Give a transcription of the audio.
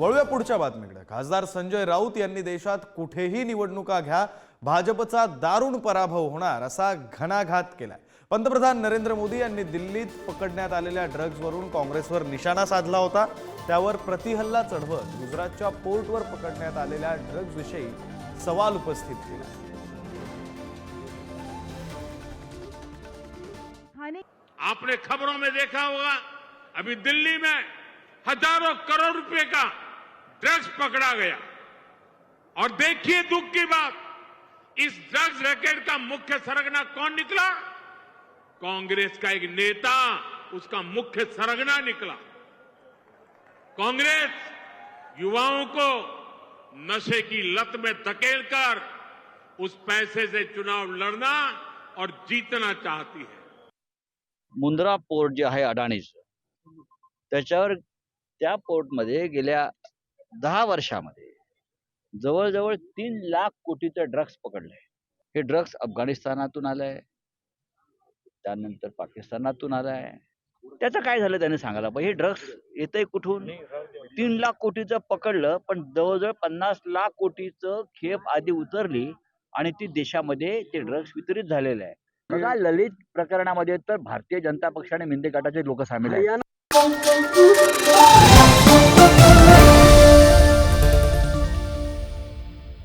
वळूया पुढच्या बातमीकडे. खासदार संजय राऊत यांनी देशात कुठेही निवडणुका घ्या भाजपचा दारुण पराभव होणार असा घणाघात केलाय. पंतप्रधान नरेंद्र मोदी यांनी दिल्लीत पकडण्यात आलेल्या ड्रग्जवरून काँग्रेसवर निशाणा साधला होता. त्यावर प्रतिहल्ला चढवत गुजरातच्या पोर्टवर पकडण्यात आलेल्या ड्रग्जविषयी सवाल उपस्थित केला. आपने खबरों में देखा होगा अभी दिल्ली में हजारों करोड़ रुपए का ड्रग्स पकड़ा गया। और देखिए दुख की बात, इस ड्रग्स रैकेट का मुख्य सरगना कौन निकला? कांग्रेस का एक नेता, उसका मुख्य सरगना निकला। कांग्रेस युवाओं को नशे की लत में धकेलकर उस पैसे से चुनाव लड़ना और जीतना चाहती है। मुंद्रा पोर्ट जे आहे अडाणीचं त्याच्यावर त्या पोर्टमध्ये दहा वर्षामध्ये जवळजवळ तीन लाख कोटीचं ड्रग्स पकडले हे ड्रग्स अफगाणिस्तानातून आलंय त्यानंतर पाकिस्तानातून आलंय. त्याचं काय झालं त्याने सांगायला पाहिजे? हे ड्रग्स येतंय कुठून? तीन लाख कोटीचं पकडलं पण जवळजवळ पन्नास लाख कोटीचं खेप आधी उतरली आणि ती देशामध्ये ते ड्रग्स वितरित झालेलं आहे. बघा ललित प्रकरणामध्ये तर भारतीय जनता पक्ष आणि मिंदे गटाचे लोक सामील आहेत.